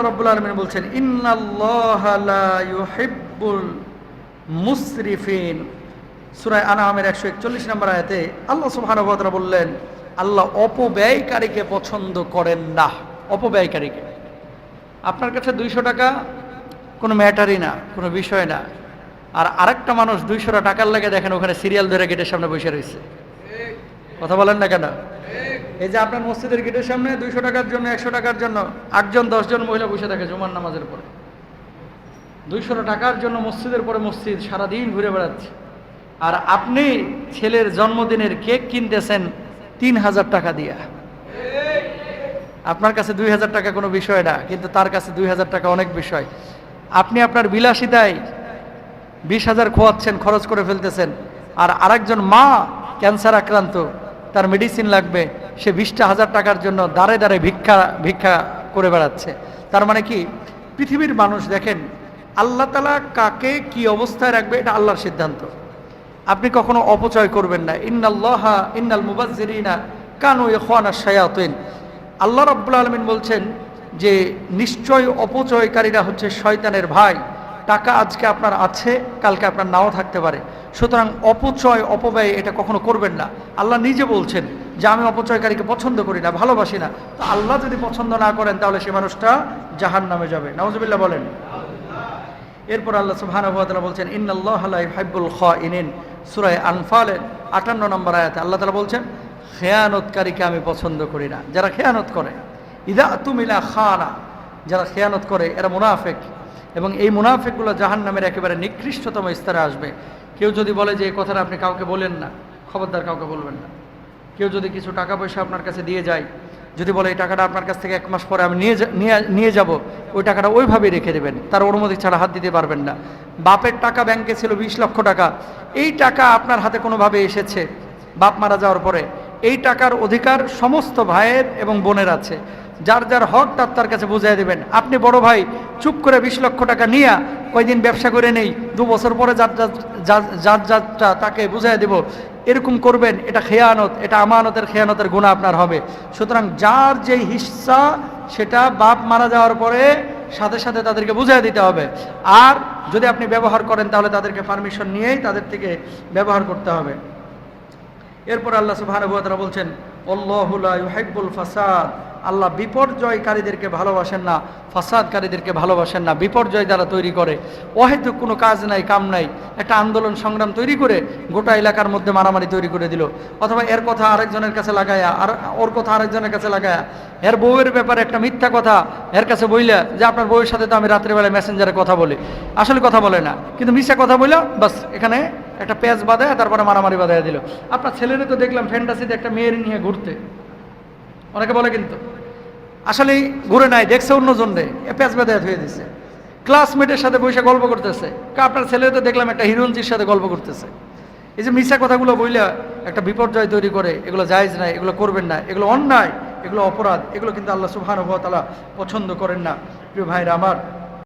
আল্লাহ রব্বুল আলমিন বলছেন, ইন্নাল্লাহ লা ইউহিব্বুল মুসরিফিন। সুরায় আনামের একশো একচল্লিশ নম্বর আয়াতে আল্লাহ তাআলা বললেন, আল্লাহ অপব্যয়কারীকে পছন্দ করেন না। অপব্যয়কারীকে। আপনার কাছে দুইশো টাকা কোনো ম্যাটারই না, কোনো বিষয় না। আর আরেকটা মানুষ দুইশোটা টাকার লাগে দেখেন ওখানে সিরিয়াল ধরে গেটের সামনে বসে রয়েছে। কথা বলেন না কেন? এই যে আপনার মসজিদের গেটের সামনে দুইশো টাকার জন্য, একশো টাকার জন্য আটজন, দশজন মহিলা বসে থাকে জুমার নামাজের পরে। দুইশো টাকার জন্য মসজিদের পরে মসজিদ, সারাদিন ঘুরে বেড়াচ্ছে। আর আপনি ছেলের জন্মদিনের কেক কিনতেছেন তিন হাজার টাকা দিয়া। আপনার কাছে দুই হাজার টাকা কোনো বিষয় না, কিন্তু তার কাছে দুই হাজার টাকা অনেক বিষয়। আপনি আপনার বিলাসিতায় বিশ হাজার খোয়াচ্ছেন, খরচ করে ফেলতেছেন। আর আরেকজন মা ক্যান্সার আক্রান্ত, তার মেডিসিন লাগবে সে বিশটা হাজার টাকার জন্য দাঁড়ে দাঁড়ে ভিক্ষা ভিক্ষা করে বেড়াচ্ছে। তার মানে কি? পৃথিবীর মানুষ দেখেন, আল্লাহ তালা কাকে কি অবস্থায় রাখবে এটা আল্লাহর সিদ্ধান্ত। আপনি কখনো অপচয় করবেন না। ইন্নাল্লাহ, ইন্নাল মুবাজ্জিরিনা কানু ইখওয়ানা শায়াতিন। আল্লাহ রাব্বুল আলমিন বলছেন যে, নিশ্চয় অপচয়কারীরা হচ্ছে শয়তানের ভাই। টাকা আজকে আপনার আছে, কালকে আপনার নাও থাকতে পারে। সুতরাং অপচয়, অপব্যয় এটা কখনো করবেন না। আল্লাহ নিজে বলছেন যে আমি অপচয়কারীকে পছন্দ করি না, ভালোবাসি না। তো আল্লাহ যদি পছন্দ না করেন তাহলে সে মানুষটা জাহান নামে যাবে। নওয়াজবিল্লাহ বলেন। এরপর আল্লাহ তাআলা বলছেন, ইন্নাল্লাহা লা ইউহিব্বুল খাইনিন। সূরা আনফালের 58 নম্বর আয়াতে আল্লাহ তালা বলছেন, খেয়ানতকারীকে আমি পছন্দ করি না। যারা খেয়ানত করে, ইদা তুমিলা খানা। যারা খেয়ানত করে, এরা মুনাফেক। এবং এই মুনাফেকগুলো জাহান নামের একেবারে নিকৃষ্টতম স্তরে আসবে। কেউ যদি বলে যে এই কথাটা আপনি কাউকে বলেন না, খবরদার কাউকে বলবেন না। কেউ যদি কিছু টাকা পয়সা আপনার কাছে দিয়ে যায়, যদি বলে এই টাকাটা আপনার কাছ থেকে এক মাস পরে আমি নিয়ে নিয়ে যাব, ওই টাকাটা ওইভাবেই রেখে দেবেন। তার অনুমতি ছাড়া হাত দিতে পারবেন না। বাপের টাকা ব্যাংকে ছিল বিশ লক্ষ টাকা। এই টাকা আপনার হাতে কোনোভাবে এসেছে। বাপ মারা যাওয়ার পরে এই টাকার অধিকার সমস্ত ভাইয়ের এবং বোনের আছে। যার যার হক, তার তার কাছে বুঝাই দেবেন। আপনি বড় ভাই, চুপ করে বিশ লক্ষ টাকা নিয়ে কয়দিন ব্যবসা করে নেই, দু বছর পরে যার যার- যারটা তাকে বুঝাই দেব। এরকম করবেন, এটা খেয়ানত, এটা আমানতের খেয়ানতের গুণা আপনার হবে। সুতরাং যার যেই হিস্সা, সেটা বাপ মারা যাওয়ার পরে সাথে সাথে তাদেরকে বুঝাই দিতে হবে। আর যদি আপনি ব্যবহার করেন, তাহলে তাদেরকে পারমিশন নিয়েই তাদের থেকে ব্যবহার করতে হবে। এরপর আল্লাহ সুবহানাহু বলছেন, আল্লাহু লা ইউহিব্বুল ফাসাদ। আল্লাহ বিপর্যয়কারীদেরকে ভালোবাসেন না, ফাসাদকারীদেরকে ভালোবাসেন না, বিপর্যয় দ্বারা তৈরি করে। অহেতুক কোনো কাজ নাই, কাম নাই। একটা আন্দোলন সংগ্রাম তৈরি করে গোটা এলাকার মধ্যে মারামারি তৈরি করে দিল। অথবা এর কথা আরেকজনের কাছে লাগায়া, আর ওর কথা আরেকজনের কাছে লাগায়া, এর বউয়ের ব্যাপারে একটা মিথ্যা কথা এর কাছে বইলা যে আপনার বউয়ের সাথে তো আমি রাত্রিবেলায় মেসেঞ্জারে কথা বলি। আসলে কথা বলে না, কিন্তু মিথ্যা কথা বইলা, বাস, এখানে একটা পেঁচ বাঁধায়, তারপরে মারামারি বাঁধায় দিল। আপনার ছেলেরে তো দেখলাম ফ্যান্টাসিতে একটা মেয়ের নিয়ে ঘুরতে। অনেকে বলে কিন্তু, আসলে ঘুরে নাই, দেখছে অন্যজনরে এ পেঁচ বাঁধায় ধুয়ে দিছে। ক্লাসমেটের সাথে বসে গল্প করতেছে। আপনার ছেলে তো দেখলাম একটা হিরোইনজির সাথে গল্প করতেছে। এই যে মিশা কথাগুলো বইলে একটা বিপর্যয় তৈরি করে, এগুলো জায়েজ নাই, এগুলো করবেন না, এগুলো অন্যায়, এগুলো অপরাধ, এগুলো কিন্তু আল্লাহ সুবহানাহু ওয়া তাআলা পছন্দ করেন না। প্রিয় ভাইরা আমার